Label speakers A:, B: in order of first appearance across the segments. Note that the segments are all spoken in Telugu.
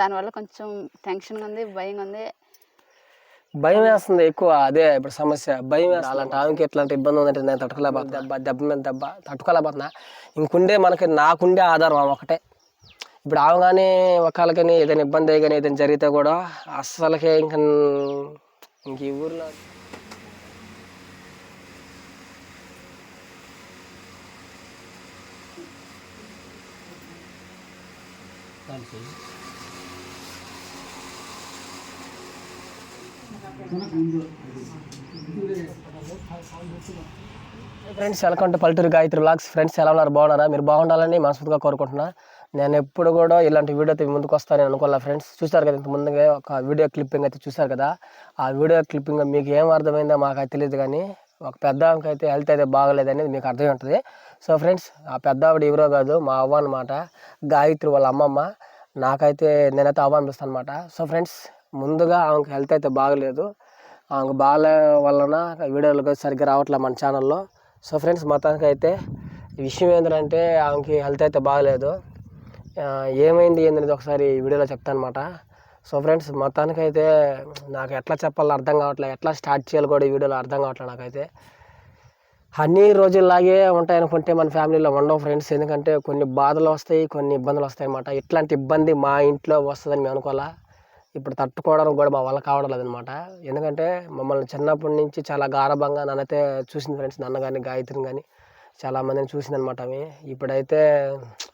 A: దానివల్ల కొంచెం టెన్షన్గా ఉంది భయంగా ఉంది.
B: భయం వేస్తుంది ఎక్కువ. అదే ఇప్పుడు సమస్య. భయం వేస్తుంది. అలాంటి ఆమెకి ఎట్లాంటి ఇబ్బంది ఉందంటే నేను తట్టుకోలేకపోతున్నా. దెబ్బ దెబ్బ మీద దెబ్బ తట్టుకోలేకపోతున్నా. ఇంకుండే మనకి నాకుండే ఆధారం ఆమె ఒకటే ఇప్పుడు ఆమె కానీ ఒకళ్ళకని ఏదైనా ఇబ్బంది కానీ ఏదైనా జరిగితే కూడా అస్సలకే ఇంక ఇంక ఈ ఊర్లో friends welcome to Palleturu Gayatri blogs friends ఎలా ఉన్నారు? బాగున్నారా? మీరు బాగుండాలని మనస్ఫూర్తిగా కోరుకుంటున్నా. నేను ఎప్పుడు కూడా ఇలాంటి వీడియోతో అయితే ముందుకు వస్తానని అనుకోలే ఫ్రెండ్స్ చూసారు కదా ఇంత ముందుగా ఒక వీడియో క్లిప్పింగ్ అయితే చూసారు కదా. ఆ వీడియో క్లిప్పింగ్ మీకు ఏం అర్థమైందో మాకు అయితే తెలియదు కానీ ఒక పెద్ద అయితే హెల్త్ అయితే బాగలేదు మీకు అర్థమై ఉంటుంది. సో ఫ్రెండ్స్ ఆ పెద్ద ఆవిడ ఎవరో కాదు మా అవ్వ అనమాట గాయత్రి వాళ్ళ అమ్మమ్మ. నాకైతే నేనైతే అవ్వ అనిపిస్తాను అనమాట సో ఫ్రెండ్స్ ముందుగా ఆమెకి హెల్త్ అయితే బాగలేదు. ఆమెకు బాగాలే వలన వీడియోలు సరిగ్గా రావట్లేదు మన ఛానల్లో సో ఫ్రెండ్స్ మొత్తానికి అయితే విషయం ఏంటంటే ఆమెకి హెల్త్ అయితే బాగలేదు. ఏమైంది ఏందనేది ఒకసారి వీడియోలో చెప్తాను అనమాట సో ఫ్రెండ్స్ మొత్తానికి అయితే నాకు ఎట్లా చెప్పాలో అర్థం కావట్లేదు ఎట్లా స్టార్ట్ చేయాలి కూడా ఈ వీడియోలో అర్థం కావట్లేదు నాకైతే. అన్ని రోజుల్లాగే ఉంటాయి అనుకుంటే మన ఫ్యామిలీలో ఉండవు ఫ్రెండ్స్ ఎందుకంటే కొన్ని బాధలు వస్తాయి కొన్ని ఇబ్బందులు వస్తాయి అన్నమాట ఇట్లాంటి ఇబ్బంది మా ఇంట్లో వస్తుందని మేము అనుకోవాలా? ఇప్పుడు తట్టుకోవడానికి కూడా మా వల్ల కావడం లేదనమాట ఎందుకంటే మమ్మల్ని చిన్నప్పటి నుంచి చాలా గారభంగా నన్నైతే చూసింది ఫ్రెండ్స్ నన్న కానీ గాయత్రిని కానీ చాలామందిని చూసిందనమాట చూసింది అనమాట ఆమె ఇప్పుడైతే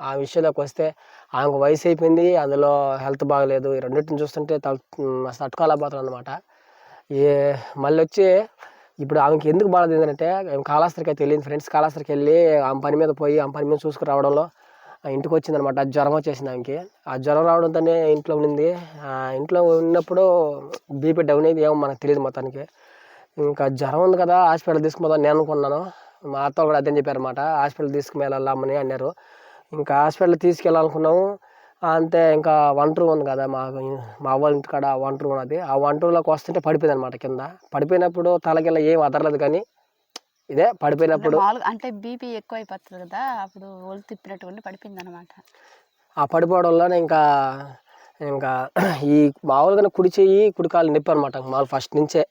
B: ఆ విషయంలోకి వస్తే ఆమెకు వయసు అయిపోయింది అందులో హెల్త్ బాగలేదు. ఈ రెండింటిని చూస్తుంటే తల్ అసలు అనమాట ఏ మళ్ళీ వచ్చి ఇప్పుడు ఆమెకి ఎందుకు బాధ ఏంటంటే ఆమె కాళాస్త్రికి అయితే వెళ్ళింది ఫ్రెండ్స్. కాళాస్త్రికి వెళ్ళి ఆమె పని మీద పోయి ఆమె పని మీద చూసుకుని రావడంలో ఇంటికి వచ్చింది అనమాట జ్వరం వచ్చేసింది ఆమెకి. ఆ జ్వరం రావడంతోనే ఇంట్లో ఉండింది. ఆ ఇంట్లో ఉన్నప్పుడు బీపీ డౌన్ అయింది ఏమో మనకు తెలియదు మొత్తానికి. ఇంకా జ్వరం ఉంది కదా హాస్పిటల్ తీసుకుపోదాం నేను అనుకున్నాను మా అత్త కూడా అదే చెప్పారు అనమాట హాస్పిటల్ తీసుకువెళ్ళామని అన్నారు. ఇంకా హాస్పిటల్ తీసుకెళ్ళాలనుకున్నాము. అంతే ఇంకా వంట రూమ్ ఉంది కదా మా మా వాళ్ళ ఇంటి కాడ వంట రూమ్ ఉన్నది ఆ వంట రూమ్లోకి వస్తుంటే పడిపోయింది అనమాట కింద. పడిపోయినప్పుడు తలకిల్ల ఏం అదరలేదు కానీ ఇదే పడిపోయినప్పుడు
A: అంటే బీపీ ఎక్కువ అయిపోతుంది కదా అప్పుడు ఒళ్ళు తిప్పినట్టు ఉండి పడిపోయింది అనమాట
B: ఆ పడిపోవడంలోనే ఇంకా ఇంకా ఈ మామూలుగా కుడి చెయ్యి కుడి కాలు నొప్పి అనమాట మామూలు ఫస్ట్ నుంచే.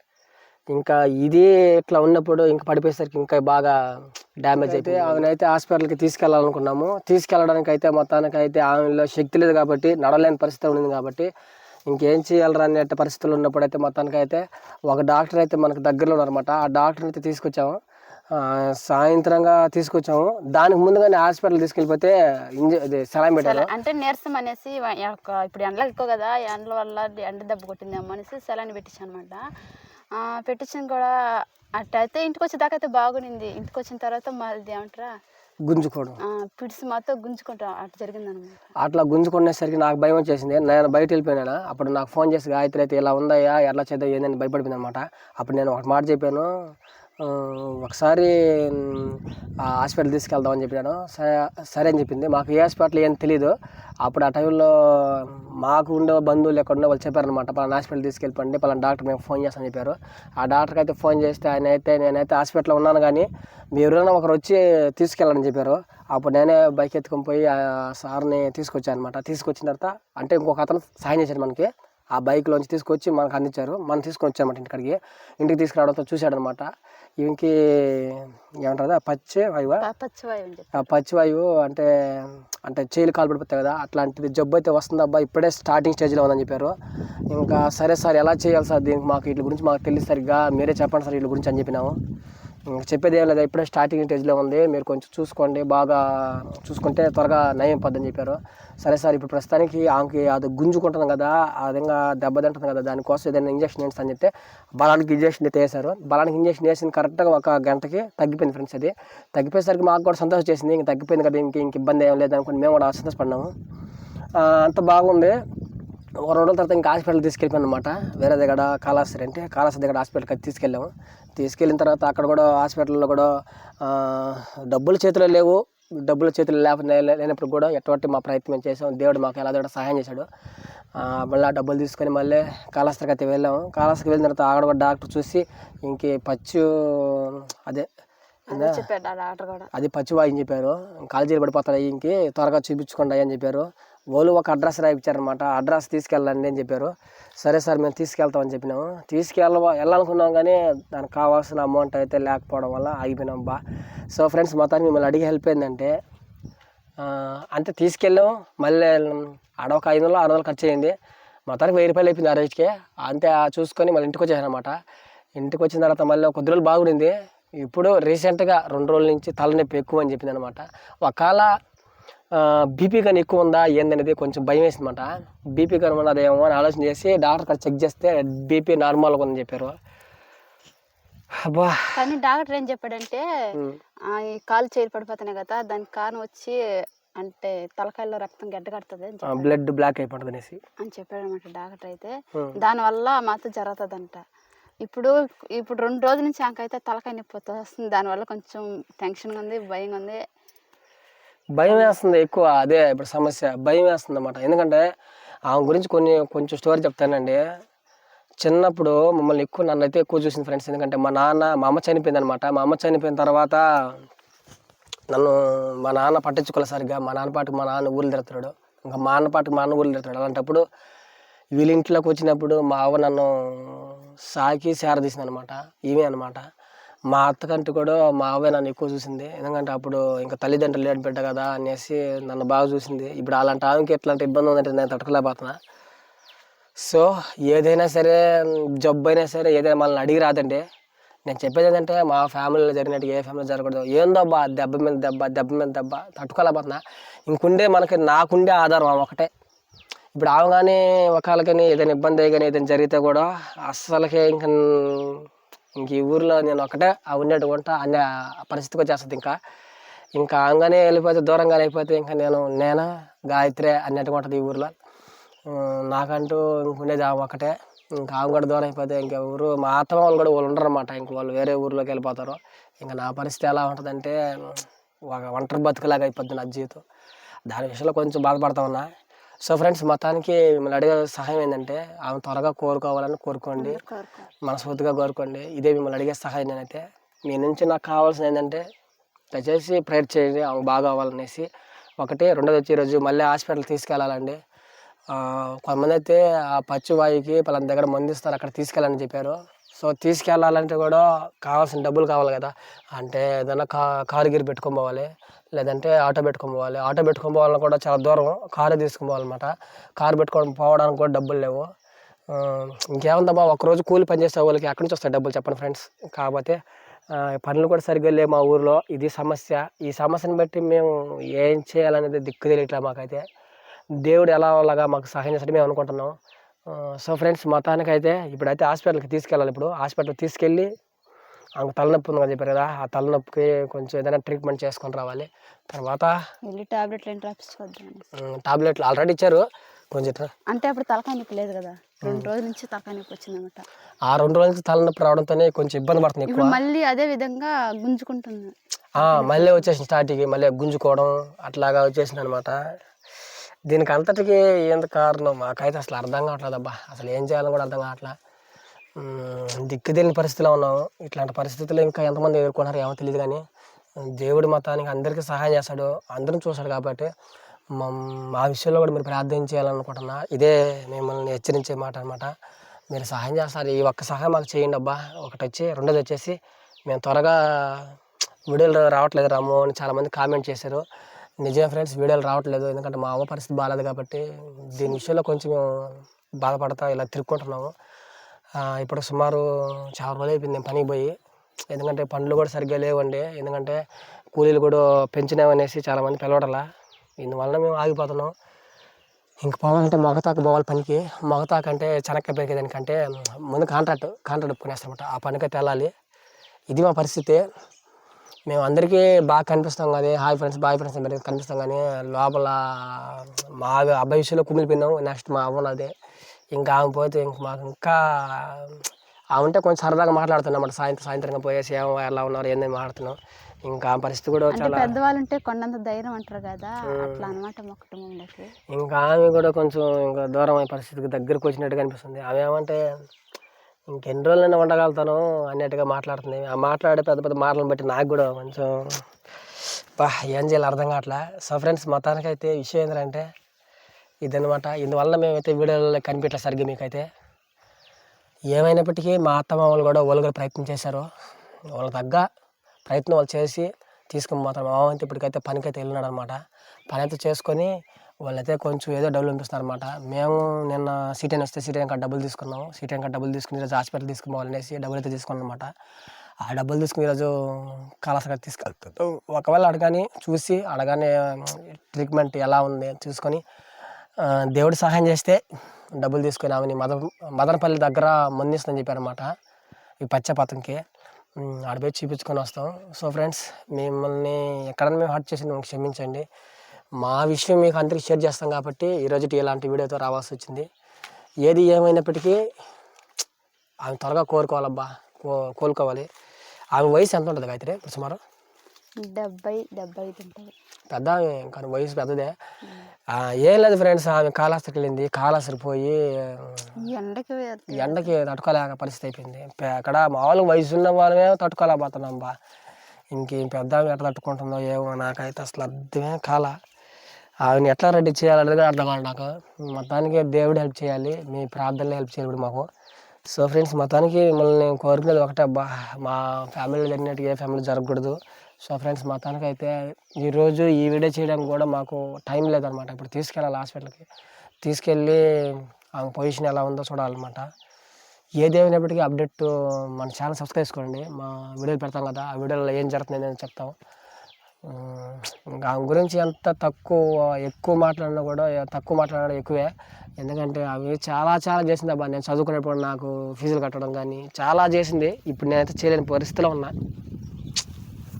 B: ఇంకా ఇదే ఇట్లా ఉన్నప్పుడు ఇంకా పడిపోయేసరికి ఇంకా బాగా డ్యామేజ్ అయితే ఆమెనైతే హాస్పిటల్కి తీసుకెళ్ళాలనుకున్నాము. తీసుకెళ్ళడానికి అయితే మొత్తానికి అయితే ఆమెలో శక్తి లేదు కాబట్టి నడలేని పరిస్థితి ఉంది కాబట్టి ఇంకేం చేయాలరా అనే పరిస్థితులు ఉన్నప్పుడు అయితే మొత్తానికి అయితే ఒక డాక్టర్ అయితే మనకు దగ్గరలో ఉన్నారన్నమాట. ఆ డాక్టర్ అయితే తీసుకొచ్చాము. సాయంత్రంగా తీసుకొచ్చాము. దానికి ముందుగానే హాస్పిటల్ తీసుకెళ్ళిపోతే ఇంజ అది సెలైన్ పెట్టారు.
A: అంటే నీరసం అనేసి ఇప్పుడు ఎండలు ఎక్కువ కదా ఎండల వల్ల ఎండ దెబ్బ కొట్టిందేమో అనేసి సెలైన్ పెట్టించాను అనమాట పెట్టించిన కూడా అట్టయితే ఇంటికి వచ్చేదాకా అయితే బాగునింది ఇంటికి వచ్చిన తర్వాత మళ్ళీ ఏమంటారా?
B: గుంజుకోవడం.
A: పిడిసి మాతో గుంజుకుంటా అట్లా జరిగిందనమాట.
B: అట్లా గుంజుకునేసరికి నాకు భయం వచ్చేసింది. నేను బయట వెళ్ళిపోయినా అప్పుడు నాకు ఫోన్ చేసి గాయత్రి అయితే ఇలా ఉందయ్యా ఎట్లా చేద్దాం ఏందని భయపడిపోయింది అనమాట అప్పుడు నేను ఒక మాట చెప్పాను ఒకసారి హాస్పిటల్ తీసుకెళ్దామని చెప్పాను సరే సరే అని చెప్పింది. మాకు ఏ హాస్పిటల్ ఏం తెలియదు అప్పుడు ఆ టైంలో మాకు ఉండే బంధువులు ఎక్కడ ఉండే వాళ్ళు చెప్పారనమాట పలానా హాస్పిటల్ తీసుకెళ్ళిపోండి పలానా డాక్టర్ మేము ఫోన్ చేస్తామని చెప్పారు. ఆ డాక్టర్కి అయితే ఫోన్ చేస్తే ఆయన అయితే నేనైతే హాస్పిటల్లో ఉన్నాను కానీ మీరు ఎవరైనా ఒకరు వచ్చి తీసుకెళ్ళని చెప్పారు. అప్పుడు నేనే బైక్ ఎత్తుకొని పోయి ఆ సార్ని తీసుకొచ్చాను అనమాట తీసుకొచ్చిన తర్వాత అంటే ఇంకొక అతను సాయం చేశాడు మనకి. ఆ బైక్లోంచి తీసుకొచ్చి మనకు అందించారు. మనం తీసుకొని వచ్చామన్నమాట ఇంటికాడికి. ఇంటికి తీసుకురావడంతో చూశాడనమాట ఇంకి ఏమంటారు పచ్చి వాయువా? ఆ పచ్చివాయువు అంటే అంటే చేలు కాలు పడిపోతాయి కదా అట్లాంటిది జబ్బు అయితే వస్తుంది? అబ్బా ఇప్పుడే స్టార్టింగ్ స్టేజ్లో ఉందని చెప్పారు. ఇంకా సరే సార్ ఎలా చేయాలి సార్ దీనికి మాకు వీటి గురించి మాకు తెలియదు సరిగ్గా మీరే చెప్పండి సార్ వీటి గురించి అని చెప్పినాము. చెప్పేది ఏం లేదు. ఇప్పుడే స్టార్టింగ్ స్టేజ్లో ఉంది. మీరు కొంచెం చూసుకోండి. బాగా చూసుకుంటే త్వరగా నయం పద్దని చెప్పారు. సరే సార్ ఇప్పుడు ప్రస్తుతానికి ఆమెకి అది గుంజుకుంటుంది కదా ఆ విధంగా దెబ్బ తింటుంది కదా దానికోసం ఏదైనా ఇంజక్షన్ ఏంటి అని చెప్తే బలానికి ఇంజక్షన్ అయితే వేశారు. బలానికి ఇంజక్షన్ వేసిన కరెక్ట్గా ఒక గంటకి తగ్గిపోయింది ఫ్రెండ్స్ అది. తగ్గిపోయేసరికి మాకు కూడా సంతోషం చేసింది ఇంక తగ్గిపోయింది కదా ఇంక ఇంక ఇబ్బంది ఏం లేదు అనుకుని మేము కూడా సంతోషపడినాము అంత బాగుంది. ఒక రెండు రోజుల తర్వాత ఇంకా హాస్పిటల్ తీసుకెళ్ళిపోయాను అనమాట వేరే దగ్గర కాళాస్త్రి అంటే కాళాస్త్రి దగ్గర హాస్పిటల్కి తీసుకెళ్ళాము. తీసుకెళ్ళిన తర్వాత అక్కడ కూడా హాస్పిటల్లో కూడా డబ్బులు చేతిలో లేవు. డబ్బులు చేతిలో లేకపోతే లేనప్పుడు కూడా ఎటువంటి మా ప్రయత్నం చేసాం. దేవుడు మాకు ఎలా దేవుడు సహాయం చేశాడు. మళ్ళీ ఆ డబ్బులు తీసుకొని మళ్ళీ కాళాస్త్రికి అయితే వెళ్ళాము. కాళాస్త్రికి వెళ్ళిన తర్వాత అక్కడ కూడా డాక్టర్ చూసి ఇంక పచ్చు అదే
A: అదే
B: పచ్చివాయి అని చెప్పారు. కాలేజీలు పడిపోతాయి ఇంకి త్వరగా చూపించుకోండి అని చెప్పారు. వాళ్ళు ఒక అడ్రస్ రాయించారనమాట అడ్రస్ తీసుకెళ్ళండి అని చెప్పారు. సరే సార్ మేము తీసుకెళ్తామని చెప్పినాము. తీసుకెళ్ళ వెళ్ళాలనుకున్నాం కానీ దానికి కావాల్సిన అమౌంట్ అయితే లేకపోవడం వల్ల ఆగిపోయినాం బా. సో ఫ్రెండ్స్ మొత్తానికి మిమ్మల్ని అడిగి హెల్ప్ ఏంటంటే అంతే తీసుకెళ్ళాం మళ్ళీ ఆడ ఒక ఐదు వందలు ఆరు వందలు ఖర్చు అయింది. మొత్తానికి వెయ్యి రూపాయలు అయిపోయింది ఆ రోజుకి అంతే చూసుకొని మళ్ళీ ఇంటికి వచ్చాను అనమాట ఇంటికి వచ్చిన తర్వాత మళ్ళీ కొద్ది రోజులు బాగుండింది. ఇప్పుడు రీసెంట్గా రెండు రోజుల నుంచి తలనొప్పి ఎక్కువ అని చెప్పింది అనమాట ఒకవేళ బీపీ కానీ ఎక్కువ ఉందా ఏందనేది కొంచెం భయం వేసింది అనమాట బీపీ కానీ ఉన్నదేమో అని ఆలోచన చేసి డాక్టర్ గారు చెక్ చేస్తే బీపీ నార్మల్గా ఉందని చెప్పారు. అబ్బా.
A: కానీ డాక్టర్ ఏం చెప్పాడంటే ఈ కాలు చేయి పడిపోతున్నాయి కదా దానికి కారణం వచ్చి అంటే తలకాయలో రక్తం గడ్డ కడుతుంది అని
B: ఆ,
A: చెప్పాడు.
B: బ్లడ్ బ్లాక్ అయిపోతుంది అనేసి.
A: అని చెప్పాడు అనమాట డాక్టర్ అయితే. దానివల్ల మాత్రం జరుగుతుందంట. ఇప్పుడు ఇప్పుడు రెండు రోజుల నుంచి నాకైతే తలకాయ నొప్పి వస్తూ వస్తుంది. దానివల్ల కొంచెం టెన్షన్గా ఉంది భయంగా ఉంది.
B: భయం వేస్తుంది ఎక్కువ. అదే ఇప్పుడు సమస్య. భయం వేస్తుంది అనమాట ఎందుకంటే ఆమె గురించి కొన్ని కొంచెం స్టోరీ చెప్తానండి. చిన్నప్పుడు మమ్మల్ని ఎక్కువ నన్ను అయితే ఎక్కువ చూసింది ఫ్రెండ్స్. ఎందుకంటే మా నాన్న మా అమ్మ చనిపోయింది అనమాట మా అమ్మ చనిపోయిన తర్వాత నన్ను మా నాన్న పట్టించుకోలే సరిగ్గా. మా నాన్న పాటికి మా నాన్న ఊళ్ళు తిరుగుతాడు ఇంకా మా అన్న పాటికి మా అన్న ఊళ్ళు తిరుగుతాడు అలాంటప్పుడు వీళ్ళ ఇంట్లోకి వచ్చినప్పుడు మా అవ్వ నన్ను సాకి సేరదీసింది అనమాట ఈమె అనమాట మా అత్తకంటే కూడా మా అవ్వే నన్ను ఎక్కువ చూసింది. ఎందుకంటే అప్పుడు ఇంకా తల్లిదండ్రులు లేని బిడ్డ కదా అనేసి నన్ను బాగా చూసింది. ఇప్పుడు అలాంటి ఆమెకి ఎట్లాంటి ఇబ్బంది ఉందంటే నేను తట్టుకోలేకపోతున్నా. సో ఏదైనా సరే జబ్బు అయినా సరే ఏదైనా మనల్ని అడిగి రాదండి. నేను చెప్పేది ఏంటంటే మా ఫ్యామిలీలో జరిగినట్టు ఏ ఫ్యామిలీ జరగకూడదు. ఏందో బా దెబ్బ మీద దెబ్బ దెబ్బ మీద దెబ్బ తట్టుకోలేకపోతున్నా. ఇంకుండే మనకి నాకుండే ఆధారం ఆమె ఒకటే. ఇప్పుడు ఆమె కానీ ఒకళ్ళ కానీ ఏదైనా ఇబ్బంది కానీ ఏదైనా జరిగితే కూడా అస్సలకే ఇంక ఇంక ఈ ఊర్లో నేను ఒకటే ఆ ఉండేటి అనే పరిస్థితికి వచ్చేస్తుంది ఇంకా. ఇంకా అంగానే వెళ్ళిపోతే దూరంగా వెళ్ళిపోతే ఇంకా నేను నేనా గాయత్రి అన్నట్టుగా ఉంటుంది ఈ ఊర్లో. నాకంటూ ఇంక ఉండేది ఆమె ఒకటే ఇంకా ఆమె కూడా దూరం అయిపోతే ఇంకా ఊరు మా అత్తమ్మ వాళ్ళు కూడా వాళ్ళు ఉండరు అనమాట ఇంక వాళ్ళు వేరే ఊర్లోకి వెళ్ళిపోతారు. ఇంకా నా పరిస్థితి ఎలా ఉంటుందంటే ఒక ఒంటరి బతుకులాగా అయిపోద్ది నా జీవితం. దాని విషయంలో కొంచెం బాధపడతా ఉన్నా. సో ఫ్రెండ్స్ మొత్తానికి మిమ్మల్ని అడిగే సహాయం ఏంటంటే ఆమె త్వరగా కోరుకోవాలని కోరుకోండి.
A: కోరుకో
B: మనస్ఫూర్తిగా కోరుకోండి. ఇదే మిమ్మల్ని అడిగే సహాయం నేనైతే మీ నుంచి నాకు కావాల్సింది ఏంటంటే దయచేసి ప్రేయర్ చేయండి ఆమె బాగా అవ్వాలనేసి. ఒకటి రెండోది వచ్చి ఈరోజు మళ్ళీ హాస్పిటల్ తీసుకెళ్ళాలండి కొంతమంది అయితే ఆ పచ్చి వాయుకి పలానా దగ్గర మందు ఇస్తారు అక్కడ తీసుకెళ్ళాలని చెప్పారు. సో తీసుకెళ్ళాలంటే కూడా కావాల్సిన డబ్బులు కావాలి కదా. అంటే ఏదైనా కా కారు గిరి పెట్టుకొని పోవాలి లేదంటే ఆటో పెట్టుకొని పోవాలి. ఆటో పెట్టుకొని పోవాలన్నా కూడా చాలా దూరం కారే తీసుకొని పోవాలన్నమాట. కారు పెట్టుకొని పోవడానికి కూడా డబ్బులు లేవు. ఇంకేముందమ్మా ఒకరోజు కూలి పని చేసే వాళ్ళకి ఎక్కడి నుంచి వస్తాయి డబ్బులు చెప్పండి ఫ్రెండ్స్. కాకపోతే పనులు కూడా సరిగ్గా లేవు మా ఊర్లో. ఇది సమస్య. ఈ సమస్యను బట్టి మేము ఏం చేయాలనేది దిక్కు తెలియట్లే మాకైతే. దేవుడు ఎలా అలాగా మాకు సహాయం చేస్తాడు మేము అనుకుంటున్నాం. సో ఫ్రెండ్స్ మొత్తానికైతే ఇప్పుడైతే హాస్పిటల్కి తీసుకెళ్ళాలి ఇప్పుడు. హాస్పిటల్ తీసుకెళ్ళి ఆమెకు తలనొప్పి ఉంది చెప్పారు కదా ఆ తలనొప్పికి కొంచెం ఏదైనా ట్రీట్మెంట్ చేసుకొని రావాలి. తర్వాత
A: టాబ్లెట్లు
B: టాబ్లెట్లు ఆల్రెడీ ఇచ్చారు. కొంచెం
A: అంటే అప్పుడు తలకాయ నొప్పి లేదు కదా రెండు రోజుల నుంచి తలకాయ నొప్పి వచ్చిందన్నమాట
B: ఆ రెండు రోజుల నుంచి తలనొప్పి రావడంతోనే కొంచెం ఇబ్బంది పడుతుంది
A: ఇప్పుడు మళ్ళీ అదే విధంగా గుంజుకుంటుంది.
B: మళ్ళీ వచ్చేసింది స్టార్టింగ్ మళ్ళీ గుంజుకోవడం అట్లాగా వచ్చేసింది అనమాట దీనికి అంతటికి ఏంత కారణం? మాకైతే అసలు అర్థం కావట్లేదు అబ్బా. అసలు ఏం చేయాలని కూడా అర్థం కావట్లా. దిక్కుదేని దిక్కు తెలియని పరిస్థితిలో ఉన్నాము. ఇట్లాంటి పరిస్థితులు ఇంకా ఎంతమంది ఎదుర్కొన్నారు ఏమో తెలియదు కానీ దేవుడు మతానికి అందరికీ సహాయం చేస్తాడు. అందరం చూశాడు కాబట్టి మా విషయంలో కూడా మీరు ప్రార్థన చేయాలనుకుంటున్నా. ఇదే మిమ్మల్ని హెచ్చరించే మాట అనమాట మీరు సహాయం చేస్తారు. ఈ ఒక్క సహాయం మాకు చేయండి అబ్బా. ఒకటి వచ్చి రెండోది వచ్చేసి మేము త్వరగా వీడియోలు రావట్లేదు రాము అని చాలామంది కామెంట్ చేశారు. నిజమే ఫ్రెండ్స్ వీడియోలు రావట్లేదు. ఎందుకంటే మా అమ్మ పరిస్థితి బాగాలేదు కాబట్టి దీని విషయంలో కొంచెం బాధపడతా ఇలా తిరుక్కుంటున్నాము. ఇప్పుడు సుమారు చాలా రోజులు అయిపోయింది నేను పనికి పోయి. ఎందుకంటే పనులు కూడా సరిగ్గా లేవండి. ఎందుకంటే కూలీలు కూడా పెంచినామనేసి చాలామంది పిలవడలా. ఇందువల్ల మేము ఆగిపోతున్నాం. ఇంక పోవాలంటే మొగతాకు పోవాలి పనికి. మొగతాకు అంటే చెనక్కాయ పెరిగే దానికంటే ముందు కాంట్రాక్ట్ కాంట్రాక్ట్ ఒప్పుకునేస్తామన్నమాట ఆ పనికైతే వెళ్ళాలి ఇది మా పరిస్థితి. మేము అందరికీ బాగా కనిపిస్తాం కానీ హాయ్ ఫ్రెండ్స్ బాయ్ ఫ్రెండ్స్ అని కనిపిస్తాం కానీ లోపల మా అబ్బాయి విషయంలో కుమిలిపోయినాం నెక్స్ట్ మా అవ్వను అదే ఇంకా ఆమె పోతే ఇంక మాకు ఇంకా ఆమె ఉంటే కొంచెం సరదాగా మాట్లాడుతున్నాం అన్నమాట. సాయంత్రం సాయంత్రంగా పోయేసి ఏమో ఎలా ఉన్నారు ఏందని మాట్లాడుతున్నాం. ఇంకా ఆ పరిస్థితి కూడా చాలా
A: పెద్దవాళ్ళు ఉంటే కొండంత ధైర్యం అంటారు కదా. అట్లా అనమాట మా కుటుంబంలోకి.
B: ఇంకా ఆమె కూడా కొంచెం ఇంకా దూరం అయ్యే పరిస్థితికి దగ్గరకు వచ్చినట్టుగా అనిపిస్తుంది ఆమె ఏమంటే ఇంకెన్ని రోజులైనా ఉండగలుగుతాను అన్నట్టుగా మాట్లాడుతుంది. ఆ మాట్లాడే పెద్ద పెద్ద మాటలను బట్టి నాకు కూడా కొంచెం బా ఏం చేయాలి అర్థం కావట్లా. సో ఫ్రెండ్స్ మొత్తానికైతే విషయం ఏంటంటే ఇదనమాట ఇందువల్ల మేమైతే వీడియోలో కనిపించలేదు సరిగ్గా మీకైతే. ఏమైనప్పటికీ మా అత్తమ్మ వాళ్ళు కూడా వాళ్ళు కూడా ప్రయత్నం చేశారు. వాళ్ళ తగ్గ ప్రయత్నం వాళ్ళు చేసి తీసుకుని పోతారు. మా మామ అయితే ఇప్పటికైతే పనికైతే వెళ్ళినాడు అనమాట పని అయితే చేసుకొని వాళ్ళైతే కొంచెం ఏదో డబ్బులు పంపిస్తున్నారు అనమాట మేము నిన్న సీటైన్ వస్తే సీటైన్ కార్డ్ డబ్బులు తీసుకున్నాము. సీటైన్ కార్డ్ డబ్బులు తీసుకుని ఈరోజు హాస్పిటల్ తీసుకుని పోవాలనేసి డబ్బులు అయితే తీసుకున్నాం అనమాట ఆ డబ్బులు తీసుకుని ఈరోజు కళాశాల తీసుకెళ్తాం. ఒకవేళ అడగాని చూసి అడగానే ట్రీట్మెంట్ ఎలా ఉంది చూసుకొని దేవుడు సహాయం చేస్తే డబ్బులు తీసుకొని ఆమెని మద మదనపల్లి దగ్గర మందిస్తుందని చెప్పారనమాట ఈ పచ్చపాతంకి. ఉమ్, ఆడ పోయి చూపించుకొని వస్తాం. సో ఫ్రెండ్స్ మిమ్మల్ని ఎక్కడైనా మేము హర్ట్ చేసి క్షమించండి. మా విషయం మీకు అందరికీ షేర్ చేస్తాం కాబట్టి ఈరోజు ఇలాంటి వీడియోతో రావాల్సి వచ్చింది ఏది ఏమైనప్పటికీ ఆమె త్వరగా కోరుకోవాలబ్బా కో కోలుకోవాలి. ఆమె వయసు ఎంత ఉంటుంది గాయత్రి ఇప్పుడు సుమారు?
A: డెబ్బై డెబ్బై ఐదు ఉంటుంది.
B: పెద్ద ఆమె కానీ వయసు పెద్దదే. ఏం లేదు ఫ్రెండ్స్ ఆమె కాళహస్తికి వెళ్ళింది కాళహస్తి పోయి
A: ఎండకి
B: ఎండకి తట్టుకోలేక పరిస్థితి అయిపోయింది. అక్కడ మామూలుగా వయసు ఉన్న వాళ్ళమే తట్టుకోలేకపోతున్నాం బా. ఇంక పెద్ద ఆమె ఎట్లా తట్టుకుంటుందో ఏమో నాకైతే అసలు అర్థమే కాల. ఆమెను ఎట్లా రెడీ చేయాలనేది కూడా అర్థం కాదు నాకు. మొత్తానికి దేవుడు హెల్ప్ చేయాలి. మీ ప్రార్థనలో హెల్ప్ చేయాలి మాకు. సో ఫ్రెండ్స్ మొత్తానికి మిమ్మల్ని నేను కోరుకునేది ఒకటే అబ్బా మా ఫ్యామిలీలో జరిగినట్టు ఏ ఫ్యామిలీ జరగకూడదు. సో ఫ్రెండ్స్ మొత్తానికి అయితే ఈరోజు ఈ వీడియో చేయడానికి కూడా మాకు టైం లేదనమాట. ఇప్పుడు తీసుకెళ్ళాలి హాస్పిటల్కి. తీసుకెళ్ళి ఆమె పొజిషన్ ఎలా ఉందో చూడాలన్నమాట. ఏదేమైనప్పటికీ అప్డేట్ మన ఛానల్ సబ్స్క్రైబ్ చేసుకోండి. మా వీడియోలు పెడతాం కదా ఆ వీడియోలో ఏం జరుగుతుంది నేను చెప్తాం. ఇంకా ఆమె గురించి ఎంత తక్కువ ఎక్కువ మాట్లాడినా కూడా తక్కువ మాట్లాడడం ఎక్కువే. ఎందుకంటే అవి చాలా చాలా చేసింది అబ్బా. నేను చదువుకునేప్పుడు నాకు ఫీజులు కట్టడం కానీ చాలా చేసింది. ఇప్పుడు నేనైతే చేయలేని పరిస్థితిలో ఉన్నా.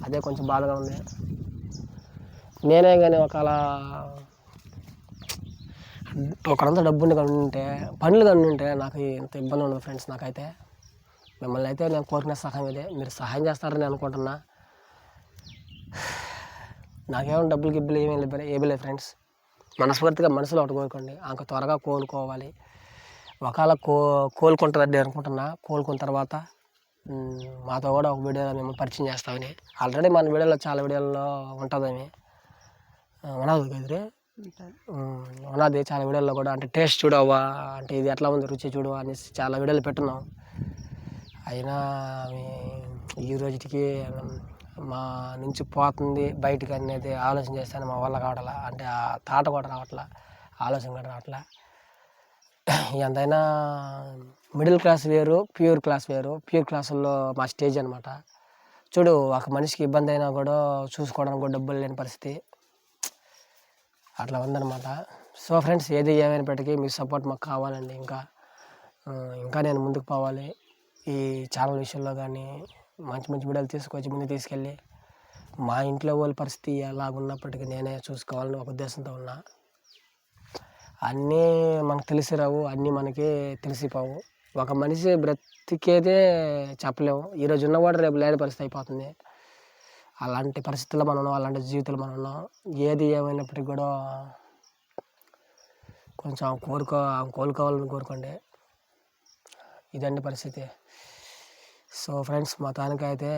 B: అదే కొంచెం బాధగా ఉంది. నేనే కానీ ఒకవేళ ఒకరంతా డబ్బుని కానీ ఉంటే పనులు కనుంటే ఉంటే నాకు ఇంత ఇబ్బంది ఉండదు ఫ్రెండ్స్ నాకైతే. మిమ్మల్ని అయితే నేను కోరిన సహాయం ఇదే. మీరు సహాయం చేస్తారని అనుకుంటున్నా. నాకేమో డబ్బులు గిబ్బులు ఏమీ లేదు ఏమీ లేదు ఫ్రెండ్స్. మనస్ఫూర్తిగా మనసులో ఒకటి కోరుకోండి. త్వరగా కోలుకోవాలి ఒకవేళ కో కోలుకుంటుందండి అనుకుంటున్నా కోలుకున్న తర్వాత మాతో కూడా ఒక వీడియో మేము పరిచయం చేస్తామని. ఆల్రెడీ మన వీడియోలో చాలా వీడియోల్లో ఉంటుందని ఉన్నది కదరే ఉమ్, ఉన్నది చాలా వీడియోల్లో కూడా అంటే టేస్ట్ చూడవా అంటే ఇది ఎట్లా ఉంది రుచి చూడవా అనేసి చాలా వీడియోలు పెట్టున్నాం అయినా ఈ రోజుకి మా నుంచి పోతుంది బయటికి అనేది ఆలోచన చేస్తాను మా వల్ల కావట్లా అంటే ఆ తాట కూడా రావట్లా ఆలోచన కూడా రావట్లా. ఎంతైనా మిడిల్ క్లాస్ వేరు ప్యూర్ క్లాస్ వేరు ప్యూర్ క్లాసుల్లో మా స్టేజ్ అనమాట చూడు ఒక మనిషికి ఇబ్బంది అయినా కూడా చూసుకోవడానికి కూడా డబ్బులు లేని పరిస్థితి. అట్లా ఉందన్నమాట. సో ఫ్రెండ్స్ ఏది ఏమైనప్పటికీ మీ సపోర్ట్ మాకు కావాలండి ఇంకా. ఇంకా నేను ముందుకు పోవాలి. ఈ ఛానల్ విషయంలో కానీ మంచి మంచి వీడియోలు తీసుకొచ్చి ముందు తీసుకెళ్ళి మా ఇంట్లో వాళ్ళ పరిస్థితి ఎలాగున్నప్పటికీ నేనే చూసుకోవాలని ఒక ఉద్దేశంతో ఉన్నా. అన్నీ మనకు తెలిసి రావు అన్నీ మనకి తెలిసిపోవు. ఒక మనిషి బ్రతికేదే చెప్పలేము ఈరోజు ఉన్నవాడు రేపు లేని పరిస్థితి అయిపోతుంది. అలాంటి పరిస్థితుల్లో మనం ఉన్నాం అలాంటి జీవితంలో మనం ఉన్నాం. ఏది ఏమైనప్పటికీ కూడా కొంచెం కోరుకో కోలుకోవాలని కోరుకోండి. ఇదండి పరిస్థితి. సో ఫ్రెండ్స్ మొత్తానికైతే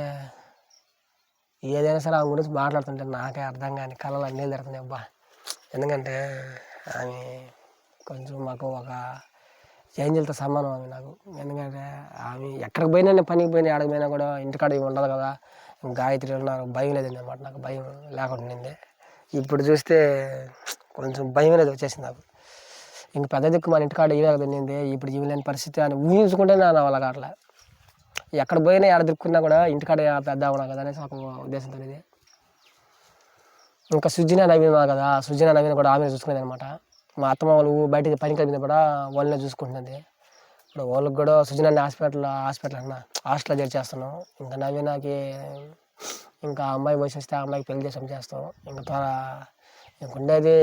B: ఏదైనా సరే ఆమె గురించి మాట్లాడుతుంటే నాకే అర్థం కాని కళలు అన్నీ జరుగుతున్నాయి అబ్బా. ఎందుకంటే ఆమె కొంచెం మాకు ఒక ఏంజల్తో సమానం ఆమె నాకు. ఎందుకంటే ఆమె ఎక్కడికి పోయినా నేను పనికి పోయినా ఎక్కడికి పోయినా కూడా ఇంటికాడ ఉండదు కదా. గాయత్రి ఉన్నారు భయం లేదండి అనమాట నాకు భయం లేకుండా ఉండింది. ఇప్పుడు చూస్తే కొంచెం భయం అనేది వచ్చేసింది నాకు. ఇంక పెద్ద దిక్కు మన ఇంటికాడ ఇవే కదా ఇప్పుడు ఇవి లేని పరిస్థితి అని ఊహించుకుంటే నా వాళ్ళ అట్లా ఎక్కడ పోయినా ఎక్కడ దిక్కున్నా కూడా ఇంటికాడ పెద్ద అవునా కదా అనేసి ఒక ఉద్దేశంతో ఇది ఇంకా సుజిన నవీన్ కదా సుజిన నవీన్ కూడా ఆమె చూసుకునేది అనమాట. మా అత్తమ్మ వాళ్ళు బయటకి పనికి కలిపిన కూడా వాళ్ళనే చూసుకుంటుంది. ఇప్పుడు వాళ్ళకి కూడా సుజనాన్ని హాస్పిటల్ హాస్పిటల్ అన్న హాస్టల్లో చేర్చేస్తున్నాం ఇంకా నవీనాకి ఇంకా అమ్మాయి వయసు వస్తే ఆ అమ్మాయికి పెళ్ళి చేసాం చేస్తాం. ఇంకా త్వర ఇంకుండేది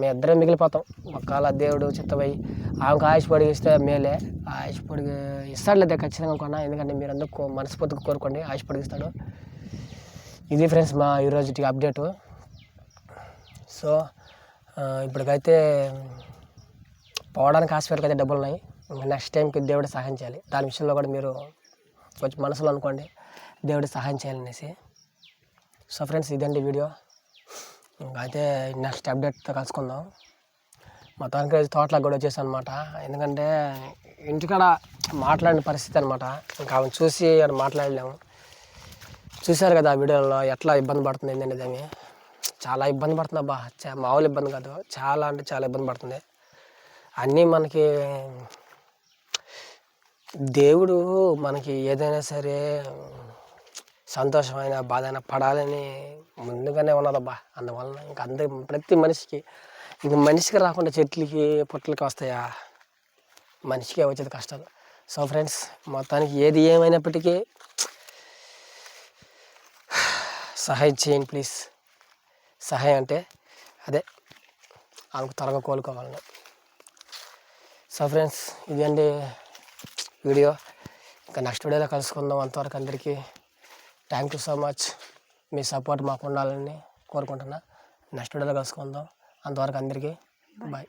B: మేము ఇద్దరం మిగిలిపోతాం. ఒక్కళ్ళ దేవుడు చిత్తమై ఆమెకు ఆయుష్ పొడిగి ఇస్తే మేలే. ఆయుష్ పొడిగి ఇస్తాడులేదు ఖచ్చితంగా కొన్నా ఎందుకంటే మీరు అందరూ మనస్ఫూర్తిగా కోరుకోండి ఆయుష్ పొడిగిస్తాడు ఇది ఫ్రెండ్స్ మా ఈరోజు అప్డేటు సో ఇప్పటికైతే పోవడానికి హాస్పిటల్కి అయితే డబ్బులు ఉన్నాయి. నెక్స్ట్ టైంకి దేవుడు సహాయం చేయాలి. దాని విషయంలో కూడా మీరు కొంచెం మనసులో అనుకోండి. దేవుడు సహాయం చేయాలనేసి. సో ఫ్రెండ్స్ ఇదండి వీడియో. అయితే నెక్స్ట్ అప్డేట్తో కలుసుకుందాం. మొత్తానికి అయితే తోటలకు కూడా వచ్చేసాను అనమాట ఎందుకంటే ఇంటికాడ మాట్లాడిన పరిస్థితి అనమాట ఇంకా ఆమె చూసి ఆడ మాట్లాడలేము. చూశారు కదా ఆ వీడియోలో ఎట్లా ఇబ్బంది పడుతుంది ఏంటనేది దాన్ని చాలా ఇబ్బంది పడుతుంది అబ్బా. మామూలు ఇబ్బంది కాదు. చాలా అంటే చాలా ఇబ్బంది పడుతుంది. అన్నీ మనకి దేవుడు మనకి ఏదైనా సరే సంతోషమైన బాధ అయినా పడాలని ముందుగానే ఉన్నదబ్బా. అందువలన ఇంకా అందరి ప్రతి మనిషికి ఇంక మనిషికి రాకుండా చెట్లకి పుట్లకి వస్తాయా? మనిషికే వచ్చేది కష్టాలు. సో ఫ్రెండ్స్ మొత్తానికి ఏది ఏమైనప్పటికీ సహాయం చేయండి ప్లీజ్. సహాయం అంటే అదే ఆమెకు త్వరగా కోలుకోవాలని. సో ఫ్రెండ్స్ ఇదండి వీడియో. ఇంకా నెక్స్ట్ వీడియోలో కలుసుకుందాం. అంతవరకు అందరికీ థ్యాంక్ యూ సో మచ్ మీ సపోర్ట్ మాకు ఉండాలని కోరుకుంటున్నా నెక్స్ట్ వీడియోలో కలుసుకుందాం. అంతవరకు అందరికీ బాయ్